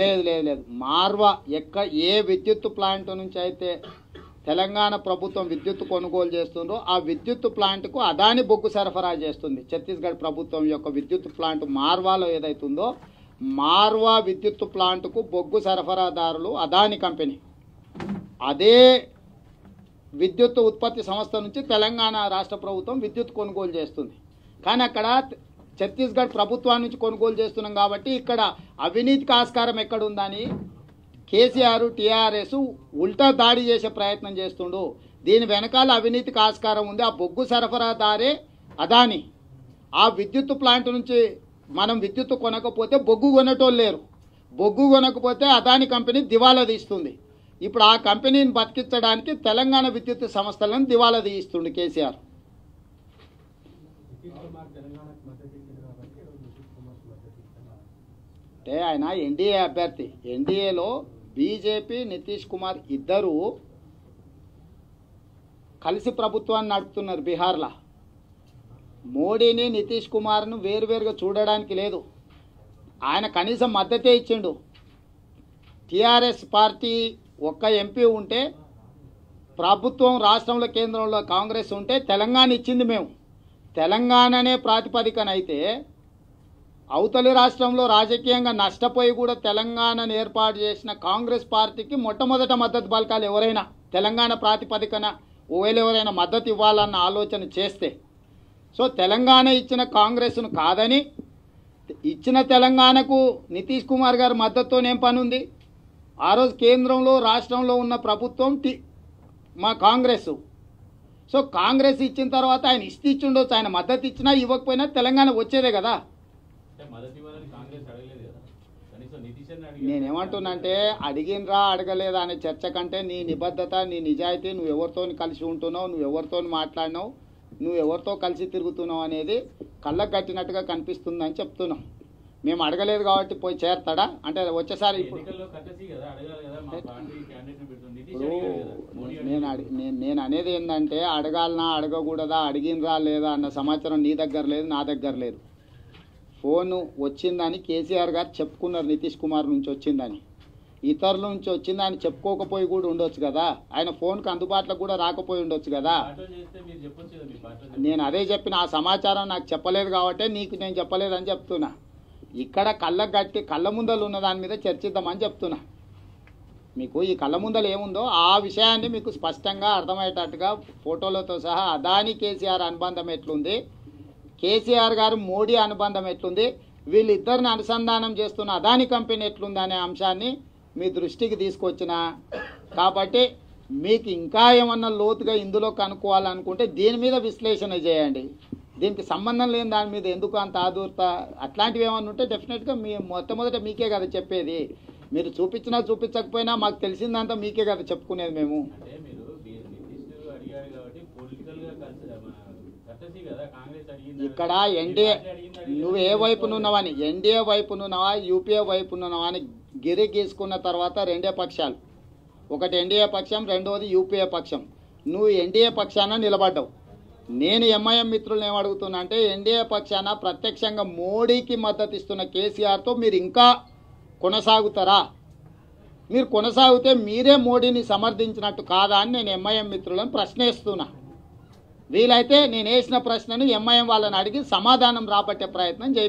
లేదు లేదు లేదు. మార్వా ఎక్క ఏ విద్యుత్ ప్లాంట్ నుంచి అయితే తెలంగాణ ప్రభుత్వం విద్యుత్ కొనుగోలు చేస్తుందో ఆ విద్యుత్ ప్లాంట్కు అదాని బొగ్గు సరఫరా చేస్తుంది. ఛత్తీస్గఢ్ ప్రభుత్వం యొక్క విద్యుత్ ప్లాంట్ మార్వాలో ఏదైతుందో మార్వా విద్యుత్ ప్లాంట్కు బొగ్గు సరఫరాదారులు అదాని కంపెనీ. అదే విద్యుత్ ఉత్పత్తి సంస్థ నుంచి తెలంగాణ రాష్ట్ర ప్రభుత్వం విద్యుత్ కొనుగోలు చేస్తుంది. కానీ అక్కడ ఛత్తీస్గఢ్ ప్రభుత్వం నుంచి కొనుగోలు చేస్తున్నాం కాబట్టి ఇక్కడ అవినీతికి ఆస్కారం ఎక్కడ ఉందని కేసీఆర్ టీఆర్ఎస్ ఉల్టా దాడి చేసే ప్రయత్నం చేస్తుండు. దీని వెనకాల అవినీతికి ఆస్కారం ఉంది. ఆ బొగ్గు సరఫరాదారే అదాని. ఆ విద్యుత్ ప్లాంట్ నుంచి మనం విద్యుత్ కొనకపోతే బొగ్గు కొనేటోళ్ళు లేరు. బొగ్గు కొనకపోతే అదాని కంపెనీ దివాలా తీస్తుంది. ఇప్పుడు ఆ కంపెనీని బతికించడానికి తెలంగాణ విద్యుత్ సంస్థలను దివాలా తీయిస్తుండు కేసీఆర్. అంటే ఆయన ఎన్డీఏ అభ్యర్థి. ఎన్డీఏలో బీజేపీ నితీష్ కుమార్ ఇద్దరు కలిసి ప్రభుత్వాన్ని నడుపుతున్నారు బీహార్లో. మోడీని నితీష్ కుమార్ను వేరువేరుగా చూడడానికి లేదు. ఆయన కనీసం మద్దతే ఇచ్చిండు. టీఆర్ఎస్ పార్టీ ఒక్క ఎంపీ ఉంటే ప్రభుత్వం రాష్ట్రంలో కేంద్రంలో కాంగ్రెస్ ఉంటే తెలంగాణ ఇచ్చింది మేము. తెలంగాణనే ప్రాతిపదికన అయితే అవతలి రాష్ట్రంలో రాజకీయంగా నష్టపోయి కూడా తెలంగాణను ఏర్పాటు చేసిన కాంగ్రెస్ పార్టీకి మొట్టమొదట మద్దతు పలకాలు ఎవరైనా. తెలంగాణ ప్రాతిపదికన ఒకవేళ ఎవరైనా మద్దతు ఇవ్వాలన్న ఆలోచన చేస్తే. సో తెలంగాణ ఇచ్చిన కాంగ్రెస్ను కాదని ఇచ్చిన తెలంగాణకు నితీష్ కుమార్ గారి మద్దతుతోనేం పని ఉంది ఆ రోజు కేంద్రంలో రాష్ట్రంలో ఉన్న ప్రభుత్వం టి మా కాంగ్రెస్. సో కాంగ్రెస్ ఇచ్చిన తర్వాత ఆయన ఇస్తే ఇచ్చిండొచ్చు ఆయన మద్దతు ఇచ్చినా ఇవ్వకపోయినా తెలంగాణ వచ్చేదే కదా. అంటే. నేనేమంటున్నానంటే అడిగినరా అడగలేదా అనే చర్చ కంటే నీ నిబద్ధత నీ నిజాయితీ నువ్వు ఎవరితో కలిసి ఉంటున్నావు నువ్వు ఎవరితో మాట్లాడినావు నువ్వు ఎవరితో కలిసి తిరుగుతున్నావు అనేది కళ్ళకు కట్టినట్టుగా కనిపిస్తుందని చెప్తున్నాం. మేము అడగలేదు కాబట్టి పోయి చేరతాడా? అంటే వచ్చేసారి నేను నేను నేను అనేది ఏంటంటే అడగాలనా అడగకూడదా అడిగినరా లేదా అన్న సమాచారం నీ దగ్గర లేదు నా దగ్గర లేదు. ఫోన్ వచ్చిందని కేసీఆర్ గారు చెప్పుకున్నారు నితీష్ కుమార్ నుంచి వచ్చిందని. ఇతరుల నుంచి వచ్చిందని చెప్పుకోకపోయి కూడా ఉండొచ్చు కదా. ఆయన ఫోన్కి అందుబాటులో కూడా రాకపోయి ఉండొచ్చు కదా. నేను అదే చెప్పిన ఆ సమాచారం నాకు చెప్పలేదు కాబట్టి నీకు నేను చెప్పలేదని చెప్తున్నా. ఇక్కడ కళ్ళ గట్టి కళ్ళ ముందలు ఉన్న దాని మీద చర్చిద్దామని చెప్తున్నా. మీకు ఈ కళ్ళ ముందలు ఏముందో ఆ విషయాన్ని మీకు స్పష్టంగా అర్థమయ్యేటట్టుగా ఫోటోలతో సహా అదాని కేసీఆర్ అనుబంధం ఎట్లుంది? కేసీఆర్ గారు మోడీ అనుబంధం ఎట్లుంది? వీళ్ళిద్దరిని అనుసంధానం చేస్తున్న అదాని కంపెనీ ఎట్లుంది అనే అంశాన్ని మీ దృష్టికి తీసుకొచ్చిన. కాబట్టి మీకు ఇంకా ఏమన్నా లోతుగా ఇందులో కనుక్కోవాలనుకుంటే దీని మీద విశ్లేషణ చేయండి. దీనికి సంబంధం లేని దాని మీద ఎందుకు అంత ఆదుర్త? అట్లాంటివి ఏమన్నా ఉంటే డెఫినెట్గా మీ మొట్టమొదట మీకే కదా చెప్పేది. మీరు చూపించినా చూపించకపోయినా మాకు తెలిసిందంతా మీకే కదా చెప్పుకునేది మేము. ఇక్కడ ఎన్డీఏ నువ్వు ఏ వైపునున్నావని ఎన్డీఏ వైపునున్నావా యూపీఏ వైపునున్నావా అని గిరి గీసుకున్న తర్వాత రెండే పక్షాలు. ఒకటి ఎన్డీఏ పక్షం రెండోది యూపీఏ పక్షం. నువ్వు ఎన్డీఏ పక్షాన నిలబడ్డావు. నేను ఎంఐఎం మిత్రులను ఏమడుగుతున్నా అంటే ఎన్డీఏ పక్షాన ప్రత్యక్షంగా మోడీకి మద్దతు ఇస్తున్న కేసీఆర్తో మీరు ఇంకా కొనసాగుతారా? మీరు కొనసాగితే మీరే మోడీని సమర్థించినట్టు కాదా అని నేను ఎంఐఎం మిత్రులను ప్రశ్నిస్తున్నా. వీలైతే నేను వేసిన ప్రశ్నను ఎంఐఎం వాళ్ళని అడిగి సమాధానం రాబట్టే ప్రయత్నం చేయి